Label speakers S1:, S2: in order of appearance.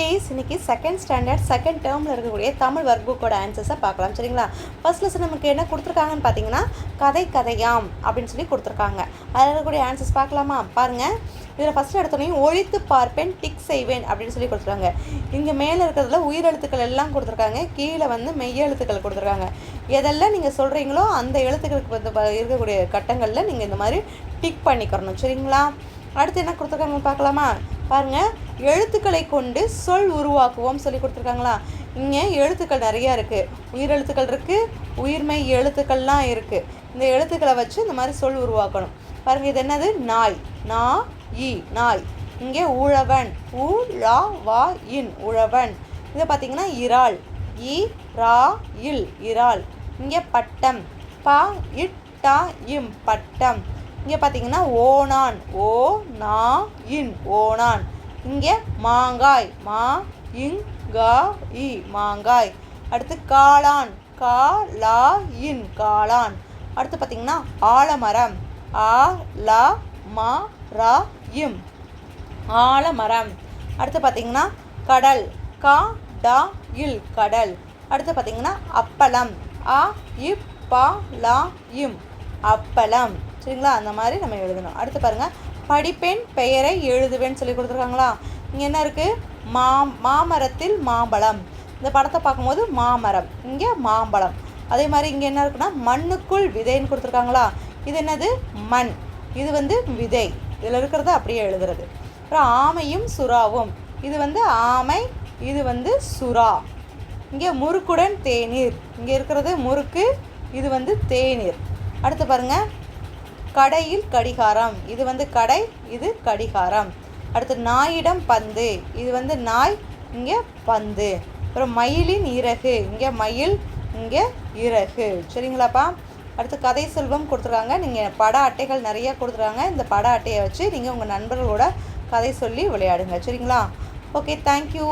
S1: குட்டீஸ் இன்னைக்கு second standard second டேர்மில் இருக்கக்கூடிய தமிழ் ஒர்க் புக்கோட ஆன்சர்ஸை பார்க்கலாம். சரிங்களா? ஃபர்ஸ்ட் லெசன் நமக்கு என்ன கொடுத்துருக்காங்கன்னு பார்த்தீங்கன்னா கதை கதையாம் அப்படின்னு சொல்லி கொடுத்துருக்காங்க. அதில் இருக்கக்கூடிய ஆன்சர்ஸ் பார்க்கலாமா? பாருங்கள் இதில் ஃபஸ்ட்டு எடுத்தோடனே ஒழித்து பார்ப்பேன் டிக் செய்வேன் அப்படின்னு சொல்லி கொடுத்துருக்காங்க. இங்கே மேலே இருக்கிறதுல உயிரெழுத்துக்கள் எல்லாம் கொடுத்துருக்காங்க. கீழே வந்து மெய் எழுத்துக்கள் கொடுத்துருக்காங்க. எதெல்லாம் நீங்கள் சொல்கிறீங்களோ அந்த எழுத்துக்களுக்கு வந்து இருக்கக்கூடிய கட்டங்களில் நீங்கள் இந்த மாதிரி டிக் பண்ணிக்கிறணும். சரிங்களா? அடுத்து என்ன கொடுத்துருக்காங்க பார்க்கலாமா? பாருங்கள் எழுத்துக்களை கொண்டு சொல் உருவாக்குவோம் சொல்லி கொடுத்துருக்காங்களா? இங்கே எழுத்துக்கள் நிறையா இருக்குது உயிரெழுத்துக்கள் இருக்குது உயிர்மை எழுத்துக்கள்லாம் இருக்குது இந்த எழுத்துக்களை வச்சு இந்த மாதிரி சொல் உருவாக்கணும். பாருங்கள் இது என்னது? நாய். நா இ நாய். இங்கே உழவன். உ லா வா இன் உழவன். இதை பார்த்தீங்கன்னா இறால். இ ரா இல் இறால். இங்கே பட்டம். பா இட் டா இம் பட்டம். இங்கே பார்த்தீங்கன்னா ஓணான் ஓ நா இன். ஓணான் இங்கே மாங்காய். மா இங் கா இ மாங்காய். அடுத்து காளான். கா லா இன் காளான். அடுத்து பார்த்தீங்கன்னா ஆலமரம். ஆ லா மா ரா இம். ஆலமரம். அடுத்து பார்த்தீங்கன்னா கடல். கா டா இல் கடல். அடுத்து பார்த்தீங்கன்னா அப்பளம். அ இப் பா லா இம். அப்பளம். சரிங்களா? அந்த மாதிரி நம்ம எழுதணும். அடுத்து பாருங்கள் படிப்பேன் பெயரை எழுதுவேன்னு சொல்லி கொடுத்துருக்காங்களா? இங்கே என்ன இருக்குது மா மாமரத்தில் மாம்பழம். இந்த படத்தை பார்க்கும்போது மாமரம். இங்கே மாம்பழம். அதே மாதிரி இங்கே என்ன இருக்குன்னா மண்ணுக்குள் விதைன்னு கொடுத்துருக்காங்களா? இது என்னது? மண். இது வந்து விதை. இதில் இருக்கிறத அப்படியே எழுதுறது. அப்புறம் ஆமையும் சுறாவும். இது வந்து ஆமை இது வந்து சுறா. இங்கே முறுக்குடன் தேநீர். இங்கே இருக்கிறது முறுக்கு இது வந்து தேநீர். அடுத்து பாருங்க. கடையில் கடிகாரம். இது வந்து கடை இது கடிகாரம். அடுத்து நாயிடம் பந்து. இது வந்து நாய் இங்கே பந்து. அப்புறம் மயிலின் இறகு. இங்கே மயில் இங்கே இறகு. சரிங்களாப்பா? அடுத்து கதை செல்வம் கொடுத்துருக்காங்க. நீங்கள் பட அட்டைகள் நிறைய கொடுத்துருக்காங்க. இந்த பட அட்டையை வச்சு நீங்கள் உங்கள் நண்பர்களோட கதை சொல்லி விளையாடுங்க. சரிங்களா? Okay thank you